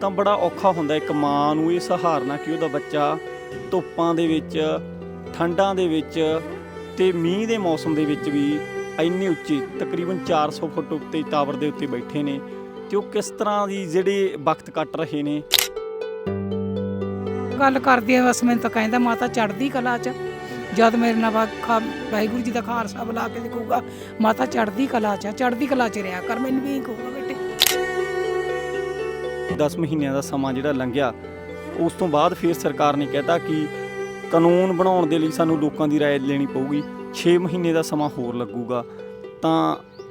ਤਾਂ ਬੜਾ ਔਖਾ ਹੁੰਦਾ ਇੱਕ ਮਾਂ ਨੂੰ ਇਹ ਸਹਾਰਨਾ ਕਿ ਉਹਦਾ ਬੱਚਾ ਧੁੱਪਾਂ ਦੇ ਵਿੱਚ, ਠੰਡਾਂ ਦੇ ਵਿੱਚ ਤੇ ਮੀਂਹ ਦੇ ਮੌਸਮ ਦੇ ਵਿੱਚ ਵੀ ਇੰਨੀ ਉੱਚੀ, ਤਕਰੀਬਨ 400 ਫੁੱਟ ਉੱਤੇ ਟਾਵਰ ਦੇ ਉੱਤੇ ਬੈਠੇ ਨੇ ਤੇ ਉਹ ਕਿਸ ਤਰ੍ਹਾਂ ਦੀ ਜਿਹੜੇ ਵਕਤ ਕੱਟ ਰਹੇ ਨੇ। ਗੱਲ ਕਰਦੀ ਆ, ਬਸ ਮੈਨੂੰ ਤਾਂ ਕਹਿੰਦਾ ਮਾਤਾ ਚੜਦੀ ਕਲਾ ਚ। ਜਦ ਮੇਰੇ ਨਾਲ ਵਾਹਿਗੁਰੂ ਜੀ ਦਾ ਖਾਲਸਾ ਬੁਲਾ ਕੇ ਦੇਖੂਗਾ ਮਾਤਾ ਚੜਦੀ ਕਲਾ ਚ ਚੜਦੀ ਕਲਾ ਚ ਰਿਹਾ ਕਰ, ਮੈਨੂੰ ਵੀ ਕਹੂਗਾ 10 ਮਹੀਨਿਆਂ ਦਾ ਸਮਾਂ ਜਿਹੜਾ ਲੰਘਿਆ ਉਸ ਤੋਂ ਬਾਅਦ ਫਿਰ ਸਰਕਾਰ ਨੇ ਕਹਿਤਾ ਕਿ ਕਾਨੂੰਨ ਬਣਾਉਣ ਦੇ ਲਈ ਸਾਨੂੰ ਲੋਕਾਂ ਦੀ رائے ਲੈਣੀ ਪਊਗੀ 6 ਮਹੀਨੇ ਦਾ ਸਮਾਂ ਹੋਰ ਲੱਗੂਗਾ ਤਾਂ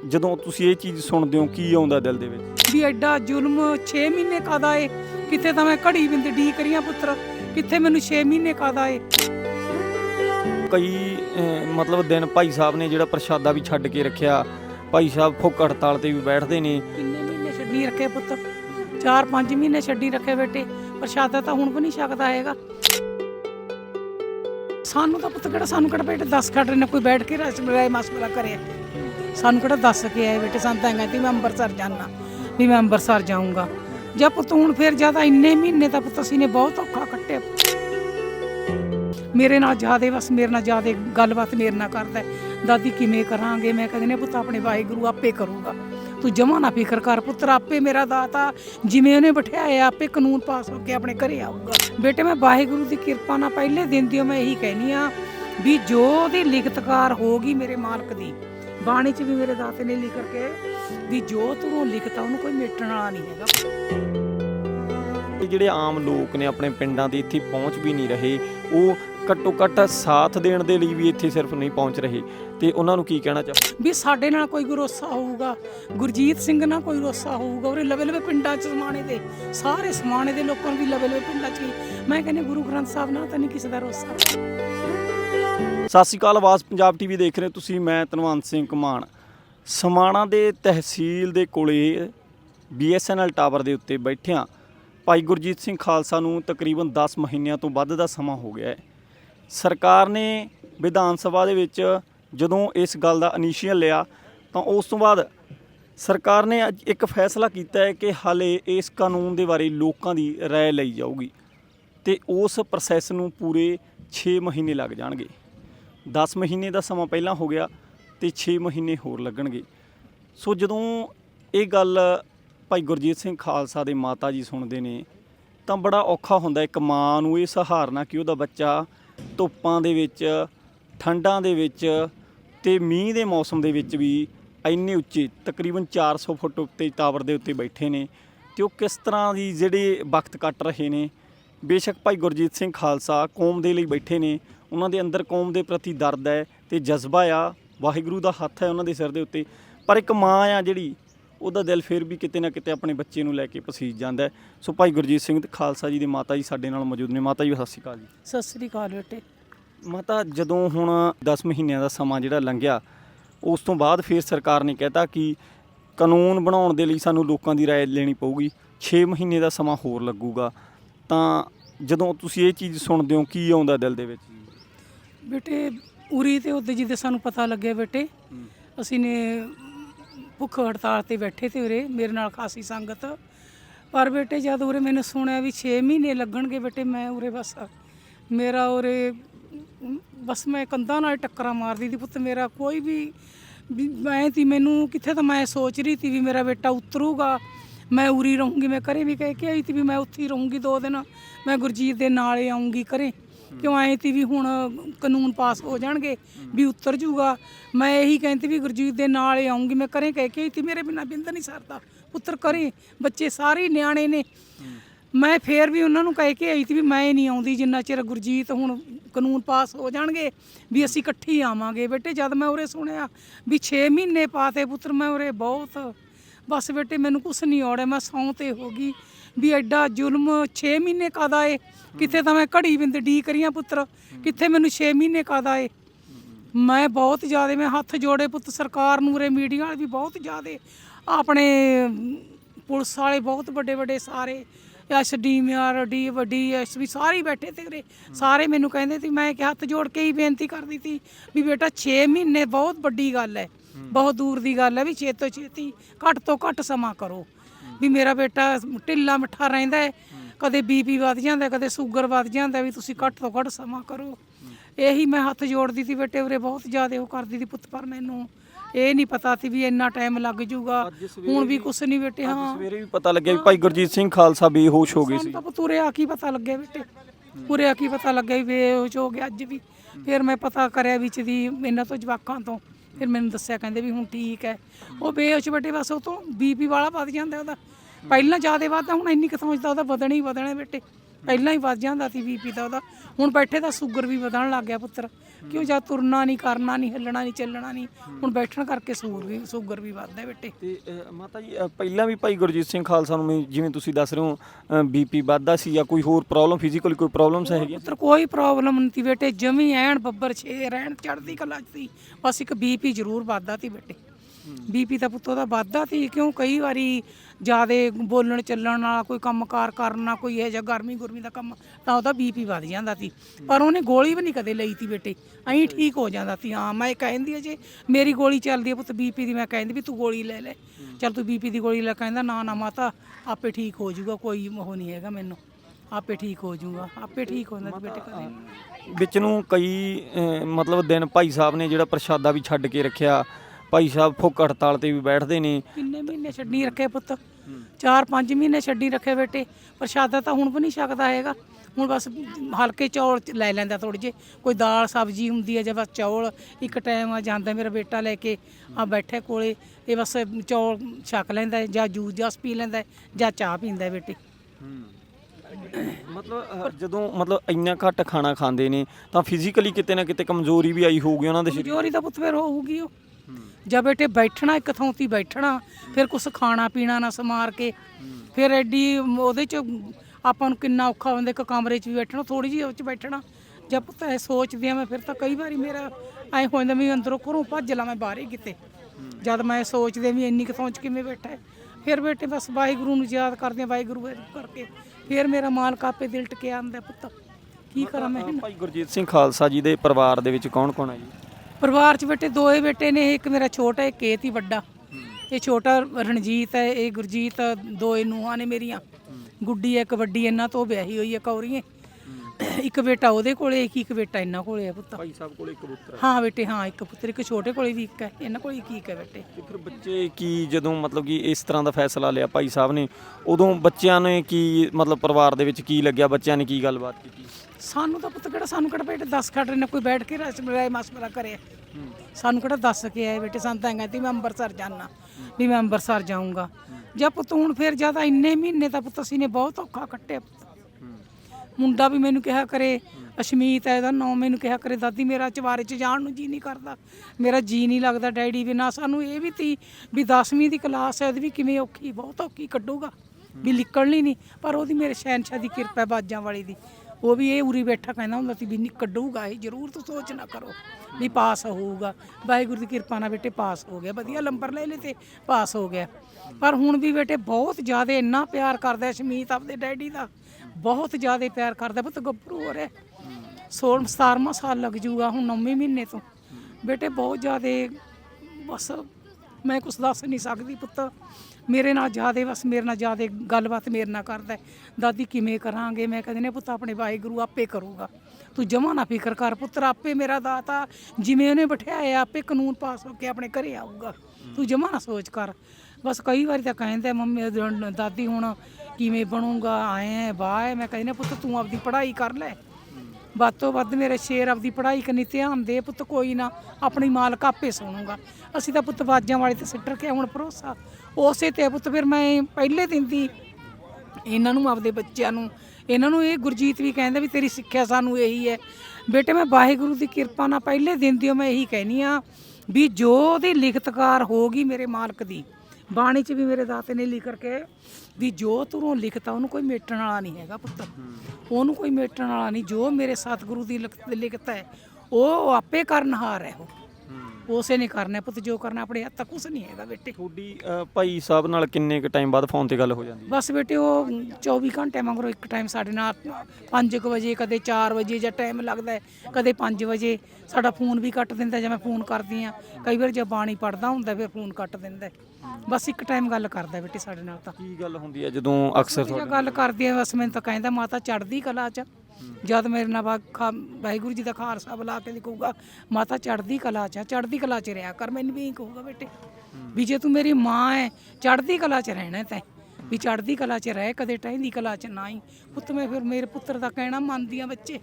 ਜਦੋਂ ਤੁਸੀਂ ਇਹ ਚੀਜ਼ ਸੁਣਦੇ ਹੋ ਕੀ ਆਉਂਦਾ ਦਿਲ ਦੇ ਵਿੱਚ ਵੀ ਐਡਾ ਜ਼ੁਲਮ 6 ਮਹੀਨੇ ਕਾਦਾ ਏ ਕਿਤੇ ਤਾਂ ਮੈਂ ਘੜੀ ਬਿੰਦ ਡੀ ਕਰੀਆਂ ਪੁੱਤਰ ਕਿੱਥੇ ਮੈਨੂੰ 6 ਮਹੀਨੇ ਕਾਦਾ ਏ ਕਈ ਅਹ, ਮਤਲਬ ਦਿਨ ਭਾਈ ਸਾਹਿਬ ਨੇ ਜਿਹੜਾ ਪ੍ਰਸ਼ਾਦਾ ਵੀ ਛੱਡ ਕੇ ਰੱਖਿਆ ਭਾਈ ਸਾਹਿਬ ਭੁੱਖ ਹੜਤਾਲ ਤੇ ਵੀ ਬੈਠਦੇ ਨੇ ਕਿੰਨੇ ਮਹੀਨੇ ਛੱਡੀ ਰੱਖੇ ਪੁੱਤ 4-5 ਮਹੀਨੇ ਛੱਡੀ ਰੱਖੇ ਬੇਟੇ ਪ੍ਰਸ਼ਾਦਾ ਤਾਂ ਹੁਣ ਵੀ ਨਹੀਂ ਛਕਦਾ ਹੈਗਾ। ਸਾਨੂੰ ਤਾਂ ਪੁੱਤ ਕਿਹੜਾ ਸਾਨੂੰ ਕਿਹੜਾ ਬੇਟੇ ਦੱਸ ਕੱਢ ਰਹੇ ਨੇ, ਕੋਈ ਬੈਠ ਕੇ ਰਸ ਰਾਏ ਮਸਲਾ ਕਰਿਆ ਸਾਨੂੰ ਕਿਹੜਾ ਦੱਸ ਕੇ ਆਏ ਬੇਟੇ, ਸਾਨੂੰ ਤਾਂ ਕਹਿੰਦੀ ਮੈਂ ਅੰਮ੍ਰਿਤਸਰ ਜਾਣਾ ਵੀ ਮੈਂ ਅੰਮ੍ਰਿਤਸਰ ਜਾਊਂਗਾ। ਜਾਂ ਪੁੱਤ ਹੁਣ ਫਿਰ ਜ਼ਿਆਦਾ ਇੰਨੇ ਮਹੀਨੇ ਤਾਂ ਪੁੱਤ ਅਸੀਂ ਨੇ ਬਹੁਤ ਔਖਾ ਕੱਟਿਆ। ਮੇਰੇ ਨਾਲ ਜਿਆਦੇ ਬਸ ਮੇਰੇ ਨਾਲ ਜਿਆਦੇ ਗੱਲਬਾਤ ਮੇਰੇ ਨਾਲ ਕਰਦਾ ਦਾਦੀ ਕਿਵੇਂ ਕਰਾਂਗੇ? ਮੈਂ ਕਹਿੰਦੇ ਨੇ ਪੁੱਤ ਆਪਣੇ ਵਾਹਿਗੁਰੂ ਆਪੇ ਕਰੂਗਾ। ਤੂੰ ਜਮਾ ਨਾ ਫਿਕਰ ਕਰ ਪੁੱਤਰ, ਆਪੇ ਮੇਰਾ ਦਾਤਾ ਜਿਵੇਂ ਉਹਨੇ ਬਿਠਾਇਆ, ਆਪੇ ਕਾਨੂੰਨ ਪਾਸ ਹੋ ਕੇ ਆਪਣੇ ਘਰੇ ਆਊਗਾ। ਬੇਟੇ, ਮੈਂ ਵਾਹਿਗੁਰੂ ਦੀ ਕਿਰਪਾ ਨਾਲ ਪਹਿਲੇ ਦਿਨ ਦੀ ਮੈਂ ਇਹੀ ਕਹਿਨੀ ਆ ਵੀ ਜੋ ਉਹਦੀ ਲਿਖਤਕਾਰ ਹੋਗੀ ਮੇਰੇ ਮਾਲਕ ਦੀ, ਬਾਣੀ 'ਚ ਵੀ ਮੇਰੇ ਦਾਤੇ ਨੇ ਲਿਖ ਕੇ ਵੀ ਜੋ ਤੂੰ ਲਿਖਤਾ, ਉਹਨੂੰ ਕੋਈ ਮਿਟਣ ਵਾਲਾ ਨਹੀਂ ਹੈਗਾ। ਜਿਹੜੇ ਆਮ ਲੋਕ ਨੇ ਆਪਣੇ ਪਿੰਡਾਂ ਦੀ ਇੱਥੇ ਪਹੁੰਚ ਵੀ ਨਹੀਂ ਰਹੇ, ਉਹ ਘੱਟੋ ਘੱਟ ਸਾਥ ਦੇਣ ਦੇ ਲਈ ਵੀ ਇੱਥੇ ਸਿਰਫ ਨਹੀਂ ਪਹੁੰਚ ਰਹੇ। ਤੇ ਉਹਨਾਂ ਨੂੰ ਕੀ ਕਹਿਣਾ ਚਾਹੋ ਵੀ ਸਾਡੇ ਨਾਲ ਕੋਈ ਗੁਰੋਸਾ ਹੋਊਗਾ ਗੁਰਜੀਤ ਸਿੰਘ ਨਾਲ ਕੋਈ ਰੋਸਾ ਹੋਊਗਾ ਉਹਦੇ ਲਵੇ ਲਵੇ ਪਿੰਡਾਂ 'ਚ ਸਮਾਣੇ ਦੇ ਸਾਰੇ ਸਮਾਣੇ ਦੇ ਲੋਕਾਂ ਨੂੰ ਵੀ ਲਵੇ ਲਵੇ ਪਿੰਡਾਂ 'ਚ ਵੀ। ਮੈਂ ਕਹਿੰਦੀ ਗੁਰੂ ਗ੍ਰੰਥ ਸਾਹਿਬ ਨਾਲ ਤਾਂ ਨਹੀਂ ਕਿਸੇ ਦਾ ਰੋਸਾ ਸਤਿ ਸ਼੍ਰੀ ਅਕਾਲ ਆਵਾਜ਼ ਪੰਜਾਬ ਟੀਵੀ ਦੇਖ ਰਹੇ ਤੁਸੀਂ ਮੈਂ ਧਨਵੰਤ ਸਿੰਘ ਕਮਾਨ। ਸਮਾਣਾ ਦੇ ਤਹਿਸੀਲ ਦੇ ਕੋਲੇ BSNL ਟਾਵਰ ਦੇ ਉੱਤੇ ਬੈਠਿਆਂ ਭਾਈ ਗੁਰਜੀਤ ਸਿੰਘ ਖਾਲਸਾ ਨੂੰ ਤਕਰੀਬਨ 10 ਮਹੀਨਿਆਂ ਤੋਂ ਵੱਧ ਦਾ ਸਮਾਂ ਹੋ ਗਿਆ ਹੈ। ਸਰਕਾਰ ਨੇ ਵਿਧਾਨ ਸਭਾ ਦੇ ਵਿੱਚ ਜਦੋਂ ਇਸ ਗੱਲ ਦਾ ਇਨੀਸ਼ੀਅਲ ਲਿਆ ਤਾਂ ਉਸ ਤੋਂ ਬਾਅਦ ਸਰਕਾਰ ਨੇ ਅੱਜ ਇੱਕ ਫੈਸਲਾ ਕੀਤਾ ਹੈ ਕਿ ਹਾਲੇ ਇਸ ਕਾਨੂੰਨ ਦੇ ਬਾਰੇ ਲੋਕਾਂ ਦੀ رائے ਲਈ ਜਾਊਗੀ ਤੇ ਉਸ ਪ੍ਰੋਸੈਸ ਨੂੰ ਪੂਰੇ 6 ਮਹੀਨੇ ਲੱਗ ਜਾਣਗੇ 10 ਮਹੀਨੇ ਦਾ ਸਮਾਂ ਪਹਿਲਾਂ ਹੋ ਗਿਆ ਤੇ 6 ਮਹੀਨੇ ਹੋਰ ਲੱਗਣਗੇ ਸੋ ਜਦੋਂ ਇਹ ਗੱਲ ਭਾਈ ਗੁਰਜੀਤ ਸਿੰਘ ਖਾਲਸਾ ਦੇ ਮਾਤਾ ਜੀ ਸੁਣਦੇ ਨੇ ਤਾਂ ਬੜਾ ਔਖਾ ਹੁੰਦਾ ਇੱਕ ਮਾਂ ਨੂੰ ਇਹ ਸਹਾਰਨਾ ਕਿ ਉਹਦਾ ਬੱਚਾ ਧੁੱਪਾਂ ਦੇ ਵਿੱਚ, ਠੰਡਾਂ ਦੇ ਵਿੱਚ ਤੇ ਮੀਂਹ ਦੇ ਮੌਸਮ ਦੇ ਵਿੱਚ ਵੀ ਇੰਨੇ ਉੱਚੇ, ਤਕਰੀਬਨ 400 ਫੁੱਟ ਉੱਤੇ ਟਾਵਰ ਦੇ ਉੱਤੇ ਬੈਠੇ ਨੇ ਤੇ ਉਹ ਕਿਸ ਤਰ੍ਹਾਂ ਦੀ ਜਿਹੜੇ ਵਕਤ ਕੱਟ ਰਹੇ ਨੇ। ਬੇਸ਼ੱਕ ਭਾਈ ਗੁਰਜੀਤ ਸਿੰਘ ਖਾਲਸਾ ਕੌਮ ਦੇ ਲਈ ਬੈਠੇ ਨੇ, ਉਹਨਾਂ ਦੇ ਅੰਦਰ ਕੌਮ ਦੇ ਪ੍ਰਤੀ ਦਰਦ ਹੈ ਤੇ ਜਜ਼ਬਾ ਆ, ਵਾਹਿਗੁਰੂ ਦਾ ਹੱਥ ਹੈ ਉਹਨਾਂ ਦੇ ਸਿਰ ਦੇ ਉੱਤੇ। ਪਰ ਇੱਕ ਮਾਂ ਆ ਜਿਹੜੀ ਉਹਦਾ ਦਿਲ ਫਿਰ ਵੀ ਕਿਤੇ ਨਾ ਕਿਤੇ ਆਪਣੇ ਬੱਚੇ ਨੂੰ ਲੈ ਕੇ ਪਸੀਜ ਜਾਂਦਾ ਹੈ। ਸੋ ਭਾਈ ਗੁਰਜੀਤ ਸਿੰਘ ਤੇ ਖਾਲਸਾ ਜੀ ਦੇ ਮਾਤਾ ਜੀ ਸਾਡੇ ਨਾਲ ਮੌਜੂਦ ਨੇ ਮਾਤਾ ਜੀ ਸਤਿ ਸ਼੍ਰੀ ਅਕਾਲ ਜੀ ਸਤਿ ਸ੍ਰੀ ਅਕਾਲ ਬੇਟੇ ਮਾਤਾ ਜਦੋਂ ਹੁਣ 10 ਮਹੀਨਿਆਂ ਦਾ ਸਮਾਂ ਜਿਹੜਾ ਲੰਘਿਆ ਉਸ ਤੋਂ ਬਾਅਦ ਫਿਰ ਸਰਕਾਰ ਨੇ ਕਹਿਤਾ ਕਿ ਕਾਨੂੰਨ ਬਣਾਉਣ ਦੇ ਲਈ ਸਾਨੂੰ ਲੋਕਾਂ ਦੀ رائے ਲੈਣੀ ਪਊਗੀ 6 ਮਹੀਨੇ ਦਾ ਸਮਾਂ ਹੋਰ ਲੱਗੂਗਾ ਤਾਂ ਜਦੋਂ ਤੁਸੀਂ ਇਹ ਚੀਜ਼ ਸੁਣਦੇ ਹੋ ਕੀ ਆਉਂਦਾ ਦਿਲ ਦੇ ਵਿੱਚ ਬੇਟੇ ਉਰੀ ਤੇ ਉਹਦੇ ਜਿਹਦੇ ਸਾਨੂੰ ਪਤਾ ਲੱਗਿਆ ਬੇਟੇ ਅਸੀਂ ਨੇ ਭੁੱਖ ਹੜਤਾਲ ਤੇ ਬੈਠੇ ਤੇ ਉਰੇ, ਮੇਰੇ ਨਾਲ ਖਾਸੀ ਸੰਗਤ। ਪਰ ਬੇਟੇ ਜਦ ਉਰੇ ਮੈਨੂੰ ਸੁਣਿਆ ਵੀ 6 ਮਹੀਨੇ ਲੱਗਣਗੇ ਬੇਟੇ, ਮੈਂ ਉਰੇ ਬਸ, ਮੇਰਾ ਉਰੇ, ਬਸ ਮੈਂ ਕੰਧਾਂ ਨਾਲ ਟੱਕਰਾਂ ਮਾਰਦੀ ਸੀ ਪੁੱਤ ਮੇਰਾ, ਕੋਈ ਵੀ ਮੈਂ ਤੀ ਮੈਨੂੰ ਕਿੱਥੇ ਤਾਂ ਮੈਂ ਸੋਚ ਰਹੀ ਸੀ ਵੀ ਮੇਰਾ ਬੇਟਾ ਉਤਰੂਗਾ, ਮੈਂ ਉਰੀ ਰਹੂੰਗੀ, ਮੈਂ ਘਰੇ ਵੀ ਕਹਿ ਕੇ ਆਈ ਸੀ ਵੀ ਮੈਂ ਉੱਥੇ ਹੀ ਰਹੂੰਗੀ ਦੋ ਦਿਨ, ਮੈਂ ਗੁਰਜੀਤ ਦੇ ਨਾਲ ਹੀ ਆਉਂਗੀ ਘਰੇ। ਕਿਉਂ ਐਂ ਤੀ ਵੀ ਹੁਣ ਕਾਨੂੰਨ ਪਾਸ ਹੋ ਜਾਣਗੇ, ਵੀ ਉਤਰ ਜੂਗਾ ਮੈਂ ਇਹੀ ਕਹਿੰਦੀ ਵੀ ਗੁਰਜੀਤ ਦੇ ਨਾਲ ਹੀ ਆਉਂਗੀ, ਮੈਂ ਘਰੇ ਕਹਿ ਕੇ ਆਈ ਤੀ ਮੇਰੇ ਬਿਨਾ ਬਿੰਦ ਨਹੀਂ ਸਰਦਾ। ਪੁੱਤਰ ਕਰੇ ਬੱਚੇ ਸਾਰੇ ਨਿਆਣੇ ਨੇ। ਮੈਂ ਫੇਰ ਵੀ ਉਹਨਾਂ ਨੂੰ ਕਹਿ ਕੇ ਆਈ ਸੀ ਵੀ ਮੈਂ ਨਹੀਂ ਆਉਂਦੀ, ਜਿੰਨਾ ਚਿਰ ਗੁਰਜੀਤ ਹੁਣ ਕਾਨੂੰਨ ਪਾਸ ਹੋ ਜਾਣਗੇ, ਵੀ ਅਸੀਂ ਇਕੱਠੀ ਆਵਾਂਗੇ। ਬੇਟੇ, ਜਦ ਮੈਂ ਉਰੇ ਸੁਣਿਆ ਵੀ 6 ਮਹੀਨੇ ਪਾਤੇ ਪੁੱਤਰ, ਮੈਂ ਉਰੇ ਬਹੁਤ, ਬਸ ਬੇਟੇ, ਮੈਨੂੰ ਕੁਛ ਨਹੀਂ ਔੜਿਆ ਮੈਂ ਸੌਂ ਤੇ ਹੋ ਗਈ। ਵੀ ਐਡਾ ਜ਼ੁਲਮ 6 ਮਹੀਨੇ ਕਾਦਾ ਏ? ਕਿੱਥੇ ਤਾਂ ਮੈਂ ਘੜੀ ਬਿੰਦ ਡੀ ਕਰੀਆਂ ਪੁੱਤਰ? ਕਿੱਥੇ ਮੈਨੂੰ 6 ਮਹੀਨੇ ਕਾਦਾ ਏ? ਮੈਂ ਬਹੁਤ ਜ਼ਿਆਦਾ, ਮੈਂ ਹੱਥ ਜੋੜੇ ਪੁੱਤ ਸਰਕਾਰ ਨੂੰ ਰੇ ਮੀਡੀਆ ਵਾਲੇ ਵੀ ਬਹੁਤ ਜ਼ਿਆਦਾ। ਆਪਣੇ ਪੁਲਿਸ ਵਾਲੇ ਬਹੁਤ ਵੱਡੇ ਵੱਡੇ ਸਾਰੇ ਐਸਡੀ ਮਿਆਰ ਡੀ, ਵੱਡੀ, ਐਸ ਵੀ ਸਾਰੇ ਬੈਠੇ ਤੇ ਉਰੇ। ਸਾਰੇ ਮੈਨੂੰ ਕਹਿੰਦੇ ਸੀ, ਮੈਂ ਕਿ ਹੱਥ ਜੋੜ ਕੇ ਹੀ ਬੇਨਤੀ ਕਰਦੀ ਸੀ ਵੀ ਬੇਟਾ 6 ਮਹੀਨੇ ਬਹੁਤ ਵੱਡੀ ਗੱਲ ਹੈ। ਬਹੁਤ ਦੂਰ ਦੀ ਗੱਲ ਹੈ ਵੀ ਛੇ ਤੋਂ ਛੇਤੀ ਘੱਟ ਤੋਂ ਘੱਟ ਸਮਾਂ ਕਰੋ। ਵੀ ਮੇਰਾ ਬੇਟਾ ਢਿੱਲਾ ਮਿੱਠਾ ਰਹਿੰਦਾ ਹੈ ਕਦੇ ਬੀਪੀ ਵੱਧ ਜਾਂਦਾ ਕਦੇ ਸ਼ੂਗਰ ਵੱਧ ਜਾਂਦਾ ਵੀ ਤੁਸੀਂ ਘੱਟ ਤੋਂ ਘੱਟ ਸਮਾਂ ਕਰੋ। ਇਹੀ ਮੈਂ ਹੱਥ ਜੋੜਦੀ ਸੀ ਬੇਟੇ ਉਰੇ ਬਹੁਤ ਜ਼ਿਆਦਾ ਉਹ ਕਰਦੀ ਸੀ ਪੁੱਤ ਪਰ ਮੈਨੂੰ ਇਹ ਨਹੀਂ ਪਤਾ ਸੀ ਵੀ ਇੰਨਾ ਟਾਈਮ ਲੱਗ ਜਾਊਗਾ। ਹੁਣ ਵੀ ਕੁਛ ਨਹੀਂ ਬੇਟੇ ਹਾਂ। ਸਵੇਰੇ ਵੀ ਪਤਾ ਲੱਗਿਆ ਵੀ ਭਾਈ ਗੁਰਜੀਤ ਸਿੰਘ ਖਾਲਸਾ ਬੇਹੋਸ਼ ਹੋ ਗਏ ਸੀ ਤਾਂ ਪੁੱਤ ਉਰੇ ਆ ਕੀ ਪਤਾ ਲੱਗਿਆ ਬੇਟੇ। ਉਰੇ ਆ ਕੀ ਪਤਾ ਲੱਗਿਆ ਵੀ ਬੇਹੋਸ਼ ਹੋ ਗਿਆ ਅੱਜ ਵੀ। ਫਿਰ ਮੈਂ ਪਤਾ ਕਰਿਆ ਵਿੱਚ ਦੀ ਇਹਨਾਂ ਤੋਂ ਜਵਾਕਾਂ ਤੋਂ। ਫਿਰ ਮੈਨੂੰ ਦੱਸਿਆ ਕਹਿੰਦੇ ਵੀ ਹੁਣ ਠੀਕ ਹੈ। ਉਹ ਬੇਹੋਸ਼ ਬੇਟੇ ਬਸ ਉਹ ਤੋਂ ਬੀਪੀ ਵਾਲਾ ਵੱਧ ਜਾਂਦਾ ਉਹਦਾ। ਪਹਿਲਾਂ ਜ਼ਿਆਦਾ ਵੱਧਦਾ ਹੁਣ ਇੰਨੀ ਕਿਥੋਂ ਹੁੰਦਾ ਉਹਦਾ ਵਧਣਾ ਹੀ ਵਧਣਾ ਬੇਟੇ। ਪਹਿਲਾਂ ਹੀ ਵੱਧ ਜਾਂਦਾ ਸੀ ਬੀਪੀ ਦਾ ਉਹਦਾ। ਹੁਣ ਬੈਠੇ ਦਾ ਸ਼ੂਗਰ ਵੀ ਵਧਣ ਲੱਗ ਗਿਆ ਪੁੱਤਰ। ਕਿਉਂ ਜਾਂ ਤੁਰਨਾ ਨਹੀਂ ਕਰਨਾ ਨਹੀਂ ਹਿੱਲਣਾ ਨਹੀਂ ਚੱਲਣਾ ਨਹੀਂ? ਹੁਣ ਬੈਠਣ ਕਰਕੇ ਸ਼ੂਗਰ ਵੀ ਸ਼ੂਗਰ ਵੀ ਵੱਧਦਾ ਬੇਟੇ। ਤੇ ਅ, ਮਾਤਾ ਜੀ ਅ, ਪਹਿਲਾਂ ਵੀ ਭਾਈ ਗੁਰਜੀਤ ਸਿੰਘ ਖਾਲਸਾ ਨੂੰ ਵੀ ਜਿਵੇਂ ਤੁਸੀਂ ਦੱਸ ਰਹੇ ਹੋ ਬੀਪੀ ਵੱਧਦਾ ਸੀ ਜਾਂ ਕੋਈ ਹੋਰ ਪ੍ਰੋਬਲਮ ਫਿਜ਼ੀਕਲ ਕੋਈ ਪ੍ਰੋਬਲਮਸ ਹੈਗੀਆਂ? ਪੁੱਤਰ ਕੋਈ ਪ੍ਰੋਬਲਮ ਨਹੀਂ ਤੀ ਬੇਟੇ ਜਮੀ ਐਨ ਬੱਬਰ ਛੇ ਰਹਿਣ ਚੜਦੀ ਕਲਾ 'ਚ ਸੀ। ਬਸ ਇੱਕ ਬੀਪੀ ਜ਼ਰੂਰ ਵੱਧਦਾ ਤੀ ਬੇਟੇ। ਬੀਪੀ ਤਾਂ ਪੁੱਤੋ ਦਾ ਵੱਧਦਾ ਤੀ ਕਿਉਂ? ਕਈ ਵਾਰੀ ਜਿਆਦੇ ਬੋਲਣ ਚੱਲਣ ਨਾਲ ਕੋਈ ਕੰਮਕਾਰ ਕਰਨਾ ਕੋਈ ਇਹ ਜਿਹਾ ਗਰਮੀ ਗੁਰਮੀ ਦਾ ਕੰਮ ਤਾਂ ਉਹਦਾ ਬੀਪੀ ਵੱਧ ਜਾਂਦਾ ਸੀ। ਪਰ ਉਹਨੇ ਗੋਲੀ ਵੀ ਨਹੀਂ ਕਦੇ ਲਈ ਤੀ ਬੇਟੇ। ਐਂ ਠੀਕ ਹੋ ਜਾਂਦਾ ਸੀ। ਹਾਂ ਮੈਂ ਕਹਿੰਦੀ ਜੇ ਮੇਰੀ ਗੋਲੀ ਚੱਲਦੀ ਆ ਪੁੱਤ ਬੀਪੀ ਦੀ ਮੈਂ ਕਹਿੰਦੀ ਵੀ ਤੂੰ ਗੋਲੀ ਲੈ ਲੈ। ਚੱਲ ਤੂੰ ਬੀਪੀ ਦੀ ਗੋਲੀ ਲੈ ਕਹਿੰਦਾ ਨਾ ਨਾ ਮਾਤਾ ਆਪੇ ਠੀਕ ਹੋ ਜਾਊਗਾ ਕੋਈ ਉਹ ਨਹੀਂ ਹੈਗਾ ਮੈਨੂੰ। ਆਪੇ ਠੀਕ ਹੋ ਜਾਊਗਾ ਆਪੇ ਠੀਕ ਹੋ ਜਾਂਦਾ ਸੀ ਬੇਟੇ ਕਦੇ। ਵਿੱਚ ਨੂੰ ਕਈ ਅ, ਮਤਲਬ ਦਿਨ ਭਾਈ ਸਾਹਿਬ ਨੇ ਜਿਹੜਾ ਪ੍ਰਸ਼ਾਦਾ ਵੀ ਛੱਡ ਕੇ ਰੱਖਿਆ ਭਾਈ ਸਾਹਿਬ ਫੁੱਕ ਹੜਤਾਲ ਤੇ ਵੀ ਬੈਠਦੇ ਨੇ। ਕਿੰਨੇ ਮਹੀਨੇ ਛੱਡੀ ਰੱਖੇ ਪੁੱਤ? 4-5 ਮਹੀਨੇ ਛੱਡੀ ਰੱਖੇ ਬੇਟੇ। ਪ੍ਰਸ਼ਾਦਾ ਤਾਂ ਹੁਣ ਵੀ ਨਹੀਂ ਛਕਦਾ ਹੈਗਾ। ਹੁਣ ਬਸ ਹਲਕੇ ਚੌਲ ਲੈ ਲੈਂਦਾ ਥੋੜੇ ਜੇ ਕੋਈ ਦਾਲ ਸਬਜ਼ੀ ਹੁੰਦੀ ਹੈ ਜਾਂ ਬਸ ਚੌਲ। ਇੱਕ ਟਾਈਮ ਆ ਜਾਂਦਾ ਮੇਰਾ ਬੇਟਾ ਲੈ ਕੇ ਆ ਬੈਠੇ ਕੋਲੇ। ਇਹ ਬਸ ਚੌਲ ਛਕ ਲੈਂਦਾ ਜਾਂ ਜੂਸ ਜਸ ਪੀ ਲੈਂਦਾ ਜਾਂ ਚਾਹ ਪੀਂਦਾ ਬੇਟੇ। ਮਤਲਬ ਜਦੋਂ ਮਤਲਬ ਇੰਨਾ ਘੱਟ ਖਾਣਾ ਖਾਂਦੇ ਨੇ ਤਾਂ ਫਿਜ਼ੀਕਲੀ ਕਿਤੇ ਨਾ ਕਿਤੇ ਕਮਜ਼ੋਰੀ ਵੀ ਆਈ ਹੋਊਗੀ ਉਹਨਾਂ ਦੇ ਸਰੀਰ ਕਮਜ਼ੋਰੀ ਤਾਂ ਪੁੱਤ ਫਿਰ ਹੋਊਗੀ ਉਹ ਜਾਂ ਬੇਟੇ ਬੈਠਣਾ ਇੱਕ ਥਾਂ ਤੇ ਬੈਠਣਾ ਫਿਰ ਕੁਛ ਖਾਣਾ ਪੀਣਾ ਨਾ ਸਮਾਰ ਕੇ ਫਿਰ ਐਡੀ ਉਹਦੇ ਚ ਆਪਾਂ ਨੂੰ ਕਿੰਨਾ ਔਖਾ ਹੁੰਦਾ ਇੱਕ ਕਮਰੇ 'ਚ ਵੀ ਬੈਠਣਾ ਥੋੜੀ ਜਿਹੀ ਉਹ 'ਚ ਬੈਠਣਾ। ਜਦ ਪੁੱਤ ਇਹ ਸੋਚਦੀ ਆ ਮੈਂ ਫਿਰ ਤਾਂ ਕਈ ਵਾਰੀ ਮੇਰਾ ਐ ਹੋ ਜਾਂਦਾ ਵੀ ਅੰਦਰੋਂ ਘਰੋਂ ਭੱਜ ਲਾ ਮੈਂ ਬਾਹਰ ਹੀ ਕਿਤੇ। ਜਦ ਮੈਂ ਸੋਚਦੇ ਵੀ ਇੰਨੀ ਕੁ ਥਾਂ 'ਚ ਕਿਵੇਂ ਬੈਠਾ ਫਿਰ ਬੇਟੇ ਬਸ ਵਾਹਿਗੁਰੂ ਨੂੰ ਯਾਦ ਕਰਦੇ ਆ ਵਾਹਿਗੁਰੂ ਵਾਹਿਗੁਰੂ ਕਰਕੇ। ਫਿਰ ਮੇਰਾ ਮਾਲਕ ਆਪੇ ਦਿਲ ਟਕੇ ਆਂਦਾ ਪੁੱਤ ਕੀ ਕਰਾਂ ਮੈਂ ਭਾਈ ਗੁਰਜੀਤ ਸਿੰਘ ਖਾਲਸਾ ਜੀ ਦੇ ਪਰਿਵਾਰ ਦੇ ਵਿੱਚ ਕੌਣ ਕੌਣ ਹੈ ਜੀ? ਪਰਿਵਾਰ 'ਚ ਬੇਟੇ ਦੋਏ ਬੇਟੇ ਨੇ ਇੱਕ ਮੇਰਾ ਛੋਟਾ ਇੱਕ ਇਹ ਤੀ ਵੱਡਾ। ਇਹ ਛੋਟਾ ਰਣਜੀਤ ਹੈ ਇਹ ਗੁਰਜੀਤ ਦੋਏ ਨੂੰਹਾਂ ਨੇ ਮੇਰੀਆਂ। ਗੁੱਡੀ ਹੈ ਇੱਕ ਵੱਡੀ ਇਹਨਾਂ ਤੋਂ ਵਿਆਹੀ ਹੋਈ ਹੈ ਕੌਰੀਏ। ਇੱਕ ਬੇਟਾ ਉਹਦੇ ਕੋਲੇ ਇੱਕ ਇੱਕ ਬੇਟਾ ਇਹਨਾਂ ਕੋਲੇ ਹੈ ਪੁੱਤ। ਭਾਈ ਸਾਹਿਬ ਕੋਲ ਇੱਕ ਪੁੱਤਰ ਹਾਂ। ਬੇਟੇ ਹਾਂ ਇੱਕ ਪੁੱਤਰ ਇੱਕ ਛੋਟੇ ਕੋਲੇ ਵੀ ਇੱਕ ਹੈ ਇਹਨਾਂ ਕੋਲੇ ਇੱਕ ਇੱਕ ਹੈ ਬੇਟੇ। ਤੇ ਫਿਰ ਬੱਚੇ ਕੀ ਜਦੋਂ ਮਤਲਬ ਕਿ ਇਸ ਤਰ੍ਹਾਂ ਦਾ ਫੈਸਲਾ ਲਿਆ ਭਾਈ ਸਾਹਿਬ ਨੇ ਉਦੋਂ ਬੱਚਿਆਂ ਨੇ ਕੀ ਮਤਲਬ ਪਰਿਵਾਰ ਦੇ ਵਿੱਚ ਕੀ ਲੱਗਿਆ ਬੱਚਿਆਂ ਨੇ ਕੀ ਗੱਲਬਾਤ ਕੀਤੀ? ਸਾਨੂੰ ਤਾਂ ਪੁੱਤ ਕਿਹੜਾ ਸਾਨੂੰ ਕਿਹੜਾ ਬੇਟੇ 10 ਖੜ ਰਹੇ ਨੇ, ਕੋਈ ਬੈਠ ਕੇ ਰਸ ਰਾਏ ਮਸਵਰਾ ਕਰੇ। ਸਾਨੂੰ ਕਿਹੜਾ ਦੱਸ ਕੇ ਆਏ ਬੇਟੇ, ਸਾਨੂੰ ਤਾਂ ਐਂ ਕਹਿੰਦੀ, ਮੈਂ ਅੰਮ੍ਰਿਤਸਰ ਜਾਣਾ ਵੀ ਮੈਂ ਅੰਮ੍ਰਿਤਸਰ ਜਾਊਂਗਾ। ਜਾਂ ਪੁੱਤ ਹੁਣ ਫਿਰ ਜ਼ਿਆਦਾ ਇੰਨੇ ਮਹੀਨੇ ਤਾਂ ਪੁੱਤ ਅਸੀਂ ਨੇ ਬਹੁਤ ਔਖਾ ਕੱਟਿਆ ਪੁੱਤ। ਮੁੰਡਾ ਵੀ ਮੈਨੂੰ ਕਿਹਾ ਕਰੇ, ਅਸ਼ਮੀਤ ਹੈ ਇਹਦਾ ਨਾਂ ਮੈਨੂੰ ਕਿਹਾ ਕਰੇ, ਦਾਦੀ, ਮੇਰਾ ਚਵਾਰੇ 'ਚ ਜਾਣ ਨੂੰ ਜੀ ਨਹੀਂ ਕਰਦਾ। ਮੇਰਾ ਜੀ ਨਹੀਂ ਲੱਗਦਾ ਡੈਡੀ ਵੀ ਨਾ। ਸਾਨੂੰ ਇਹ ਵੀ ਤੀ ਵੀ 10ਵੀਂ ਦੀ ਕਲਾਸ ਹੈ, ਇਹਦੀ ਵੀ ਕਿਵੇਂ ਔਖੀ, ਬਹੁਤ ਔਖੀ ਕੱਢੂਗਾ। ਵੀ ਨਿਕਲਣੀ ਨਹੀਂ, ਪਰ ਉਹਦੀ ਮੇਰੇ ਸ਼ਹਿਨशाह ਦੀ ਕਿਰਪਾ ਹੈ ਬਾਜਾਂ ਵਾਲੀ ਦੀ। ਉਹ ਵੀ ਇਹ ਉਰੀ ਬੈਠਾ ਕਹਿੰਦਾ ਹੁੰਦਾ ਸੀ ਵੀ ਨਹੀਂ ਕੱਢੂਗਾ ਇਹ, ਜ਼ਰੂਰ ਤੂੰ ਸੋਚ ਨਾ ਕਰੋ। ਵੀ ਪਾਸ ਹੋਊਗਾ। ਵਾਹਿਗੁਰੂ ਦੀ ਕਿਰਪਾ ਨਾਲ ਬੇਟੇ ਪਾਸ ਹੋ ਗਿਆ। ਵਧੀਆ ਨੰਬਰ ਲੈ ਲਏ ਤੇ ਪਾਸ ਹੋ ਗਿਆ। ਪਰ ਹੁਣ ਵੀ ਬੇਟੇ ਬਹੁਤ ਜ਼ਿਆਦਾ ਇੰਨਾ ਪਿਆਰ ਕਰਦਾ ਸ਼ਮੀਤ ਆਪਦੇ ਡੈਡੀ ਦਾ। ਬਹੁਤ ਜ਼ਿਆਦਾ ਪਿਆਰ ਕਰਦਾ। ਪੁੱਤ ਗੱਭਰੂ ਹੋ ਰਿਹਾ। 16 17ਵਾਂ ਸਾਲ ਲੱਗ ਜੂਗਾ ਹੁਣ 9ਵੇਂ ਮਹੀਨੇ ਤੋਂ। ਬੇਟੇ ਬਹੁਤ ਜ਼ਿਆਦਾ ਬਸ ਮੈਂ ਕੁਝ ਦੱਸ ਨਹੀਂ ਸਕਦੀ ਪੁੱਤ। ਮੇਰੇ ਨਾਲ ਜ਼ਿਆਦਾ ਬਸ, ਮੇਰੇ ਨਾਲ ਜ਼ਿਆਦਾ ਗੱਲਬਾਤ ਮੇਰੇ ਨਾਲ ਕਰਦਾ ਦਾਦੀ, ਕਿਵੇਂ ਕਰਾਂਗੇ? ਮੈਂ ਕਹਿੰਦੇ ਨੇ ਪੁੱਤ, ਆਪਣੇ ਵਾਹਿਗੁਰੂ ਆਪੇ ਕਰੂਗਾ। ਤੂੰ ਜਮਾ ਨਾ ਫਿਕਰ ਕਰ ਪੁੱਤਰ ਆਪੇ ਮੇਰਾ ਦਾਤਾ ਜਿਵੇਂ ਉਹਨੇ ਬਿਠਾਇਆ, ਆਪੇ ਕਾਨੂੰਨ ਪਾਸ ਹੋ ਕੇ ਆਪਣੇ ਘਰੇ ਆਊਗਾ। ਤੂੰ ਜਮਾ ਨਾ ਸੋਚ ਕਰ। ਬਸ ਕਈ ਵਾਰੀ ਤਾਂ ਕਹਿੰਦਾ, ਮੰਮੀ, ਦਾਦੀ ਹੁਣ ਕਿਵੇਂ ਬਣੂਗਾ? ਆਏ ਹੈ ਹੈ ਮੈਂ ਕਹਿੰਦੀ ਨੇ ਪੁੱਤ, ਤੂੰ ਆਪਦੀ ਪੜ੍ਹਾਈ ਕਰ ਲੈ। ਵੱਧ ਤੋਂ ਵੱਧ ਮੇਰੇ ਸ਼ੇਰ ਆਪਦੀ ਪੜ੍ਹਾਈ ਕਰਨੀ ਧਿਆਨ ਦੇ ਪੁੱਤ, ਕੋਈ ਨਾ, ਆਪਣੀ ਮਾਲਕ ਆਪੇ ਸੁਣੂਗਾ। ਅਸੀਂ ਤਾਂ ਪੁੱਤ ਬਾਜਾਂ ਵਾਲੇ ਤੇ ਸਿੱਟ ਰੱਖਿਆ ਹੁਣ ਭਰੋਸਾ। ਉਸੇ ਤੇ ਪੁੱਤ ਫਿਰ ਮੈਂ ਪਹਿਲੇ ਦਿਨ ਦੀ ਇਹਨਾਂ ਨੂੰ, ਆਪਦੇ ਬੱਚਿਆਂ ਨੂੰ, ਇਹਨਾਂ ਨੂੰ ਇਹ ਗੁਰਜੀਤ ਵੀ ਕਹਿੰਦਾ ਵੀ ਤੇਰੀ ਸਿੱਖਿਆ ਸਾਨੂੰ ਇਹੀ ਹੈ। ਬੇਟੇ, ਮੈਂ ਵਾਹਿਗੁਰੂ ਦੀ ਕਿਰਪਾ ਨਾਲ ਪਹਿਲੇ ਦਿਨ ਦੀ ਮੈਂ ਇਹੀ ਕਹਿਨੀ ਆ ਵੀ ਜੋ ਉਹਦੀ ਲਿਖਤਕਾਰ ਹੋਗੀ ਮੇਰੇ ਮਾਲਕ ਦੀ ਬਾਣੀ 'ਚ ਵੀ ਮੇਰੇ ਦਾਤੇ ਨੇ ਲਿਖ ਕਰਕੇ ਵੀ ਜੋ ਤੂੰ ਲਿਖਤਾ ਉਹਨੂੰ ਕੋਈ ਮੇਟਣ ਵਾਲਾ ਨਹੀਂ ਹੈਗਾ ਪੁੱਤ। ਉਹਨੂੰ ਕੋਈ ਮੇਟਣ ਵਾਲਾ ਨਹੀਂ। ਜੋ ਮੇਰੇ ਸਤਿਗੁਰੂ ਦੀ ਲਿਖ- ਲਿਖਤ ਹੈ, ਉਹ ਆਪੇ ਕਰਨਹਾਰ ਹੈ ਉਹ। ਉਸੇ ਨੇ ਕਰਨਾ ਪੁੱਤ ਜੋ ਕਰਨਾ ਆਪਣੇ ਹੱਥ ਤੱਕ ਕੁਛ ਨਹੀਂ ਹੈਗਾ ਬੇਟੇ। ਤੁਹਾਡੀ ਅ, ਭਾਈ ਸਾਹਿਬ ਨਾਲ ਕਿੰਨੇ ਕੁ ਟਾਈਮ ਬਾਅਦ ਫੋਨ ਤੇ ਗੱਲ ਹੋ ਜਾਂਦੀ ਹੈ? ਬਸ ਬੇਟੇ ਉਹ 24 ਘੰਟੇ ਮਗਰੋਂ ਇੱਕ ਟਾਈਮ ਸਾਡੇ ਨਾਲ 5 ਵਜੇ ਕਦੇ 4 ਵਜੇ ਜਾਂ ਟਾਈਮ ਲੱਗਦਾ ਹੈ, ਕਦੇ 5 ਵਜੇ। ਸਾਡਾ ਫੋਨ ਵੀ ਕੱਟ ਦਿੰਦਾ ਜੇ ਮੈਂ ਫੋਨ ਕਰਦੀ ਆ ਕਈ ਵਾਰ ਜੇ ਬਾਣੀ ਪੜਦਾ ਹੁੰਦਾ ਫਿਰ ਫੋਨ ਕੱਟ ਦਿੰਦਾ ਹੈ। ਬਸ ਇੱਕ ਟਾਈਮ ਗੱਲ ਕਰਦਾ ਬੇਟੇ ਸਾਡੇ ਨਾਲ ਤਾਂ। ਕੀ ਗੱਲ ਹੁੰਦੀ ਹੈ ਜਦੋਂ ਅਕਸਰ ਤੁਹਾਡੇ ਗੱਲ ਕਰਦੀ ਆ ਬਸ ਮੈਨੂੰ ਤਾਂ ਕਹਿੰਦਾ ਮਾਤਾ ਚੜਦੀ ਕਲਾ ਚ। ਜਦ ਮੇਰੇ ਨਾਲ ਵਾ- ਖਾ- ਵਾਹਿਗੁਰੂ ਜੀ ਦਾ ਖਾਲਸਾ ਬੁਲਾ ਕੇ ਲਿਖੂਗਾ ਮਾਤਾ ਚੜਦੀ ਕਲਾ ਚ ਆ, ਚੜਦੀ ਕਲਾ ਚ ਰਿਹਾ ਕਰ ਮੈਨੂੰ ਵੀ ਇਹੀ ਕਹੂਗਾ ਬੇਟੇ ਵੀ ਜੇ ਤੂੰ ਮੇਰੀ ਮਾਂ ਹੈ ਚੜਦੀ ਕਲਾ ਚ ਰਹਿਣਾ ਤੈਂ ਵੀ ਚੜਦੀ ਕਲਾ ਚ ਰਹਿ ਕਦੇ ਟਹਿੰਦੀ ਕਲਾ ਚ ਨਾ ਹੀ ਪੁੱਤ ਮੈਂ ਫਿਰ ਮੇਰੇ ਪੁੱਤਰ ਦਾ ਕਹਿਣਾ ਮੰਨਦੀ ਆ ਬੱਚੇ।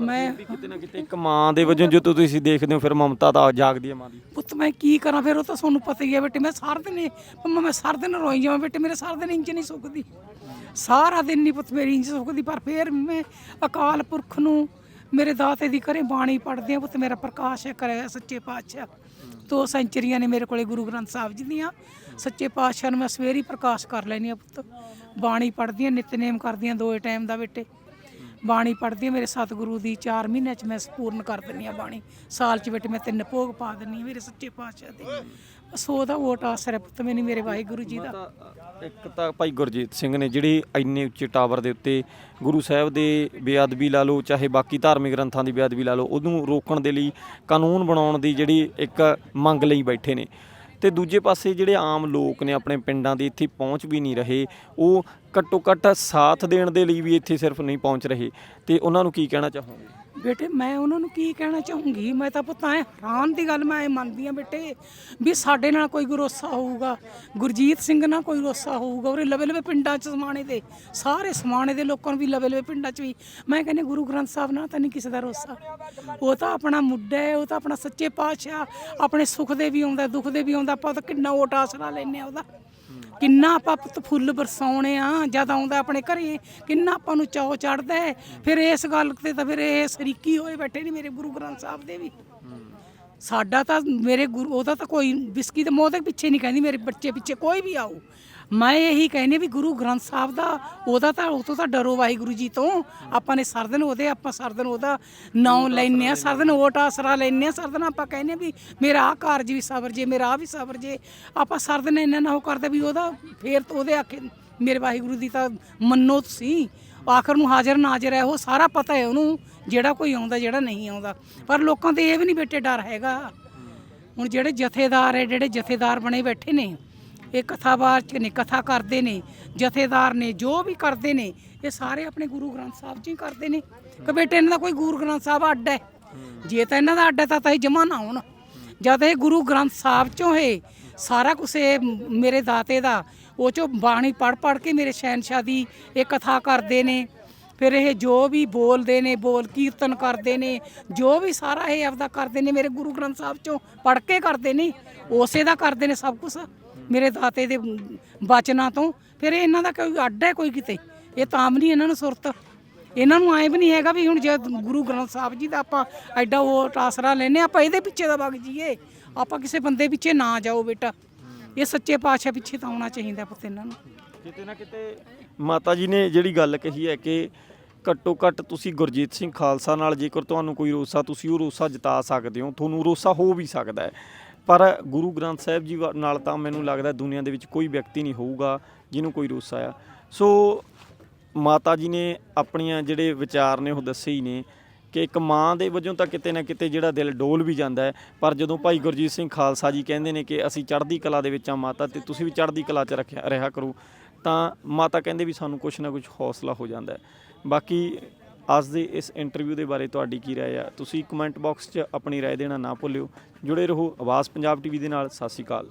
ਮੈਂ ਕਿਤੇ ਨਾ ਕਿਤੇ ਇੱਕ ਮਾਂ ਦੇ ਵਜੋਂ ਜਦੋਂ ਤੁਸੀਂ ਦੇਖਦੇ ਹੋ ਫਿਰ ਮਮਤਾ ਤਾਂ ਜਾਗਦੀ ਹੈ ਮਾਂ ਦੀ। ਪੁੱਤ ਮੈਂ ਕੀ ਕਰਾਂ ਫਿਰ ਉਹ ਤਾਂ ਤੁਹਾਨੂੰ ਪਤਾ ਹੀ ਹੈ ਬੇਟੇ ਮੈਂ ਸਾਰਾ ਦਿਨ ਇਹ- ਮੰਮਾ ਮੈਂ ਸਾਰਾ ਦਿਨ ਰੋਈ ਜਾਵਾਂ ਬੇਟੇ ਮੇਰੇ ਸਾਰਾ ਦਿਨ ਇੰਜ ਨਹੀਂ ਸੁੱਕਦੀ। ਸਾਰਾ ਦਿਨ ਨਹੀਂ ਪੁੱਤ ਮੇਰੀ ਇੰਜ ਸੁੱਕਦੀ, ਪਰ ਫਿਰ ਮੈਂ ਅਕਾਲ ਪੁਰਖ ਨੂੰ ਮੇਰੇ ਦਾਤੇ ਦੀ ਘਰੇ ਬਾਣੀ ਪੜ੍ਹਦੀ ਆ ਪੁੱਤ, ਮੇਰਾ ਪ੍ਰਕਾਸ਼ ਹੈ ਕਰਿਆ ਸੱਚੇ ਪਾਤਸ਼ਾਹ। ਦੋ ਸੈਂਚਰੀਆਂ ਨੇ ਮੇਰੇ ਕੋਲੇ ਗੁਰੂ ਗ੍ਰੰਥ ਸਾਹਿਬ ਜੀ ਦੀਆਂ। ਸੱਚੇ ਪਾਤਸ਼ਾਹ ਨੂੰ ਮੈਂ ਸਵੇਰੀ ਪ੍ਰਕਾਸ਼ ਕਰ ਲੈਣੀ ਆ ਪੁੱਤ। ਬਾਣੀ ਪੜ੍ਹਦੀ ਆ ਨਿਤਨੇਮ ਕਰਦੀ ਆ ਦੋਏ ਟਾਈਮ ਦਾ ਬੇਟੇ। ਬਾਣੀ ਪੜ੍ਹਦੀ ਆ ਮੇਰੇ ਸਤਿਗੁਰੂ ਦੀ 4 ਮਹੀਨਿਆਂ ਚ ਮੈਂ ਪੂਰਨ ਕਰ ਦਿੰਨੀ ਆ ਬਾਣੀ। ਸਾਲ ਚ ਬੇਟੇ ਮੈਂ ਤਿੰਨ ਭੋਗ ਪਾ ਦਿੰਨੀ ਆ ਮੇਰੇ ਸੱਚੇ ਪਾਤਸ਼ਾਹ ਦੇ। ਬਸ ਉਹਦਾ ਵੋਟ ਆਸਰ ਹੈ ਪੁੱਤ ਮੈਨੂੰ ਮੇਰੇ ਵਾਹਿਗੁਰੂ ਜੀ ਦਾ। ਇੱਕ ਤਾਂ ਭਾਈ ਗੁਰਜੀਤ ਸਿੰਘ ਨੇ ਜਿਹੜੇ ਇੰਨੇ ਉੱਚੇ ਟਾਵਰ ਦੇ ਉੱਤੇ ਗੁਰੂ ਸਾਹਿਬ ਦੇ ਬੇਅਦਬੀ ਲਾ ਲਓ, ਚਾਹੇ ਬਾਕੀ ਧਾਰਮਿਕ ਗ੍ਰੰਥਾਂ ਦੀ ਬੇਅਦਬੀ ਲਾ ਲਓ, ਉਹਨੂੰ ਰੋਕਣ ਦੇ ਲਈ ਕਾਨੂੰਨ ਬਣਾਉਣ ਦੀ ਜਿਹੜੀ ਇੱਕ ਮੰਗ ਲਈ ਬੈਠੇ ਨੇ। ਤੇ ਦੂਜੇ ਪਾਸੇ ਜਿਹੜੇ ਆਮ ਲੋਕ ਨੇ ਆਪਣੇ ਪਿੰਡਾਂ ਦੇ ਇੱਥੇ ਪਹੁੰਚ ਵੀ ਨਹੀਂ ਰਹੇ, ਉਹ ਘੱਟੋ ਘੱਟ ਸਾਥ ਦੇਣ ਦੇ ਲਈ ਵੀ ਇੱਥੇ ਸਿਰਫ ਨਹੀਂ ਪਹੁੰਚ ਰਹੇ। ਤੇ ਉਹਨਾਂ ਨੂੰ ਕੀ ਕਹਿਣਾ ਚਾਹੋਗੇ? ਬੇਟੇ, ਮੈਂ ਉਹਨਾਂ ਨੂੰ ਕੀ ਕਹਿਣਾ ਚਾਹੂੰਗੀ? ਮੈਂ ਤਾਂ ਪੁੱਤਾਂ ਹੈਰਾਨ ਦੀ ਗੱਲ ਮੈਂ ਇਹ ਮੰਨਦੀ ਆ ਬੇਟੇ, ਵੀ ਸਾਡੇ ਨਾਲ ਕੋਈ ਰੋਸਾ ਹੋਊਗਾ, ਗੁਰਜੀਤ ਸਿੰਘ ਨਾਲ ਕੋਈ ਰੋਸਾ ਹੋਊਗਾ ਉਹਰੇ ਲਵੇ ਲਵੇ ਪਿੰਡਾਂ ਚ ਸਮਾਣੇ ਦੇ, ਸਾਰੇ ਸਮਾਣੇ ਦੇ ਲੋਕਾਂ ਨੂੰ ਵੀ ਲਵੇ ਲਵੇ ਪਿੰਡਾਂ ਚ ਵੀ। ਮੈਂ ਕਹਿੰਦੀ ਗੁਰੂ ਗ੍ਰੰਥ ਸਾਹਿਬ ਨਾਲ ਤਾਂ ਨਹੀਂ ਕਿਸੇ ਦਾ ਰੋਸਾ। ਉਹ ਤਾਂ ਆਪਣਾ ਮੁੱਢਾ ਹੈ ਉਹ ਤਾਂ ਆਪਣਾ ਸੱਚੇ ਪਾਤਸ਼ਾਹ, ਆਪਣੇ ਸੁੱਖ ਦੇ ਵੀ ਆਉਂਦਾ, ਦੁੱਖ ਦੇ ਵੀ ਆਉਂਦਾ, ਆਪਾਂ ਤਾਂ ਕਿੰਨਾ ਓਟ ਆਸਰਾ ਲੈਨੇ ਆ ਉਹਦਾ। ਕਿੰਨਾ ਆਪਾਂ ਪੁੱਤ ਫੁੱਲ ਬਰਸਾਉਣੇ ਆ, ਜਦ ਆਉਂਦਾ ਆਪਣੇ ਘਰੇ, ਕਿੰਨਾ ਆਪਾਂ ਨੂੰ ਚਾਅ ਚੜਦਾ ਹੈ। ਫਿਰ ਇਸ ਗੱਲ ਤੇ ਤਾਂ ਫਿਰ ਇਹ ਸਰੀਕੀ ਹੋਏ ਬੈਠੇ ਨੇ ਮੇਰੇ ਗੁਰੂ ਗ੍ਰੰਥ ਸਾਹਿਬ ਦੇ ਵੀ। ਸਾਡਾ ਤਾਂ ਮੇਰੇ ਗੁਰੂ, ਉਹਦਾ ਤਾਂ ਕੋਈ ਬਿਸਕੀ ਤੇ ਮੋਹ ਦੇ ਪਿੱਛੇ ਨਹੀਂ ਕਹਿੰਦੀ, ਮੇਰੇ ਬੱਚੇ ਪਿੱਛੇ ਕੋਈ ਵੀ ਆਊ। ਮੈਂ ਇਹੀ ਕਹਿੰਦੀ ਵੀ ਗੁਰੂ ਗ੍ਰੰਥ ਸਾਹਿਬ ਦਾ ਉਹਦਾ ਤਾਂ ਉਹ ਤੋਂ ਤਾਂ ਡਰੋ ਵਾਹਿਗੁਰੂ ਜੀ ਤੋਂ। ਆਪਾਂ ਨੇ ਸਰਦਨ ਉਹਦੇ ਆਪਾਂ ਸਰਦਨ ਉਹਦਾ ਨਾਮ ਲੈਨੇ ਆ ਸਰਦਨ ਓਟ ਆਸਰਾ ਲੈਨੇ ਆ ਸਰਦਨ ਆਪਾਂ ਕਹਿੰਦੇ ਵੀ ਮੇਰਾ ਆ ਕਾਰਜ ਵੀ ਸਬਰ ਜੇ ਮੇਰਾ ਆ ਵੀ ਸਬਰ ਜੇ। ਆਪਾਂ ਸਰਦਨ ਇੰਨਾ ਨਾ ਉਹ ਕਰਦੇ ਵੀ ਉਹਦਾ ਫੇਰ ਤਾਂ ਉਹਦੇ ਆਖੇ ਮੇਰੇ ਵਾਹਿਗੁਰੂ ਦੀ ਤਾਂ ਮੰਨੋ ਤੁਸੀਂ। ਆਖਰ ਨੂੰ ਹਾਜ਼ਰ ਨਾਜ਼ਰ ਹੈ ਉਹ ਸਾਰਾ ਪਤਾ ਹੈ ਉਹਨੂੰ ਜਿਹੜਾ ਕੋਈ ਆਉਂਦਾ ਜਿਹੜਾ ਨਹੀਂ ਆਉਂਦਾ। ਪਰ ਲੋਕਾਂ ਤੇ ਇਹ ਵੀ ਨਹੀਂ ਬੇਟੇ ਡਰ ਹੈਗਾ। ਹੁਣ ਜਿਹੜੇ ਜਥੇਦਾਰ ਹੈ ਜਿਹੜੇ ਜਥੇਦਾਰ ਬਣੇ ਬੈਠੇ ਨੇ ਇਹ ਕਥਾਵਾਰ ਚ ਨੇ, ਕਥਾ ਕਰਦੇ ਨੇ, ਜਥੇਦਾਰ ਨੇ, ਜੋ ਵੀ ਕਰਦੇ ਨੇ, ਇਹ ਸਾਰੇ ਆਪਣੇ ਗੁਰੂ ਗ੍ਰੰਥ ਸਾਹਿਬ ਜੀ ਕਰਦੇ ਨੇ। ਕਿ ਬੇਟੇ, ਇਹਨਾਂ ਦਾ ਕੋਈ ਗੁਰੂ ਗ੍ਰੰਥ ਸਾਹਿਬ ਅੱਡ ਹੈ। ਜੇ ਤਾਂ ਇਹਨਾਂ ਦਾ ਅੱਡ ਹੈ, ਤਾਂ ਤਾਂ ਇਹ ਜਮਾ ਨਾ ਹੋਣ। ਜਦ ਇਹ ਗੁਰੂ ਗ੍ਰੰਥ ਸਾਹਿਬ ਚੋਂ ਇਹ ਸਾਰਾ ਕੁਝ ਇਹ ਮੇਰੇ ਦਾਤੇ ਦਾ, ਉਹ ਚੋਂ ਬਾਣੀ ਪੜ ਪੜ ਕੇ ਮੇਰੇ ਸ਼ਹਿਨशाह ਦੀ ਇਹ ਕਥਾ ਕਰਦੇ ਨੇ। ਫਿਰ ਇਹ ਜੋ ਵੀ ਬੋਲਦੇ ਨੇ, ਬੋਲ ਕੀਰਤਨ ਕਰਦੇ ਨੇ, ਜੋ ਵੀ ਸਾਰਾ ਇਹ ਆਪਦਾ ਕਰਦੇ ਨੇ, ਮੇਰੇ ਗੁਰੂ ਗ੍ਰੰਥ ਸਾਹਿਬ ਚੋਂ ਪੜ ਕੇ ਕਰਦੇ ਨੇ, ਉਸੇ ਦਾ ਕਰਦੇ ਨੇ ਸਭ ਕੁਝ ਮੇਰੇ ਦਾਤੇ ਦੇ ਬਚਨਾਂ ਤੋਂ, ਫਿਰ ਇਹਨਾਂ ਦਾ ਕੋਈ ਅੱਡ ਹੈ ਕੋਈ ਕਿਤੇ? ਇਹ ਤਾਂ ਵੀ ਨਹੀਂ ਇਹਨਾਂ ਨੂੰ ਸੁਰਤ। ਇਹਨਾਂ ਨੂੰ ਐ ਵੀ ਨਹੀਂ ਹੈਗਾ ਵੀ ਹੁਣ ਜੇ ਗੁਰੂ ਗ੍ਰੰਥ ਸਾਹਿਬ ਜੀ ਦਾ ਆਪਾਂ ਐਡਾ ਉਹ ਆਸਰਾ ਲੈਨੇ ਆਪਾਂ ਇਹਦੇ ਪਿੱਛੇ ਦਾ ਵਗ ਜੀਏ ਆਪਾਂ ਕਿਸੇ ਬੰਦੇ ਪਿੱਛੇ ਨਾ ਜਾਓ ਬੇਟਾ। ਇਹ ਸੱਚੇ ਪਾਤਸ਼ਾਹ ਪਿੱਛੇ ਤਾਂ ਆਉਣਾ ਚਾਹੀਦਾ ਪੁੱਤ ਇਹਨਾਂ ਨੂੰ। ਕਿਤੇ ਨਾ ਕਿਤੇ ਮਾਤਾ ਜੀ ਨੇ ਜਿਹੜੀ ਗੱਲ ਕਹੀ ਹੈ ਕਿ ਘੱਟੋ ਘੱਟ ਤੁਸੀਂ ਗੁਰਜੀਤ ਸਿੰਘ ਖਾਲਸਾ ਨਾਲ ਜੇਕਰ ਤੁਹਾਨੂੰ ਕੋਈ ਰੋਸਾ, ਤੁਸੀਂ ਉਹ ਰੋਸਾ ਜਿਤਾ ਸਕਦੇ ਹੋ, ਤੁਹਾਨੂੰ ਰੋਸਾ ਹੋ ਵੀ ਸਕਦਾ ਹੈ। ਪਰ ਗੁਰੂ ਗ੍ਰੰਥ ਸਾਹਿਬ ਜੀ ਵਾ- ਨਾਲ ਤਾਂ ਮੈਨੂੰ ਲੱਗਦਾ ਦੁਨੀਆ ਦੇ ਵਿੱਚ ਕੋਈ ਵਿਅਕਤੀ ਨਹੀਂ ਹੋਊਗਾ ਜਿਹਨੂੰ ਕੋਈ ਰੋਸਾ ਆ। ਸੋ ਮਾਤਾ ਜੀ ਨੇ ਆਪਣੀਆਂ ਜਿਹੜੇ ਵਿਚਾਰ ਨੇ ਉਹ ਦੱਸੇ ਹੀ ਨੇ ਕਿ ਇੱਕ ਮਾਂ ਦੇ ਵਜੋਂ ਤਾਂ ਕਿਤੇ ਨਾ ਕਿਤੇ ਜਿਹੜਾ ਦਿਲ ਡੋਲ ਵੀ ਜਾਂਦਾ ਹੈ, ਪਰ ਜਦੋਂ ਭਾਈ ਗੁਰਜੀਤ ਸਿੰਘ ਖਾਲਸਾ ਜੀ ਕਹਿੰਦੇ ਨੇ ਕਿ ਅਸੀਂ ਚੜ੍ਹਦੀ ਕਲਾ ਦੇ ਵਿੱਚ ਆ ਮਾਤਾ ਤੇ ਤੁਸੀਂ ਵੀ ਚੜ੍ਹਦੀ ਕਲਾ 'ਚ ਰੱਖਿਆ ਰਿਹਾ ਕਰੋ, ਤਾਂ ਮਾਤਾ ਕਹਿੰਦੇ ਵੀ ਸਾਨੂੰ ਕੁਝ ਨਾ ਕੁਝ ਹੌਸਲਾ ਹੋ ਜਾਂਦਾ ਹੈ। ਬਾਕੀ ਅੱਜ ਦੇ ਇਸ ਇੰਟਰਵਿਊ ਦੇ ਬਾਰੇ ਤੁਹਾਡੀ ਕੀ ਰਾਏ ਆ? ਤੁਸੀਂ ਕਮੈਂਟ ਬਾਕਸ 'ਚ ਆਪਣੀ ਰਾਏ ਦੇਣਾ ਨਾ ਭੁੱਲਿਓ। ਜੁੜੇ ਰਹੋ ਆਵਾਜ਼ ਪੰਜਾਬ ਟੀਵੀ ਦੇ ਨਾਲ। ਸਤਿ ਸ਼੍ਰੀ ਅਕਾਲ।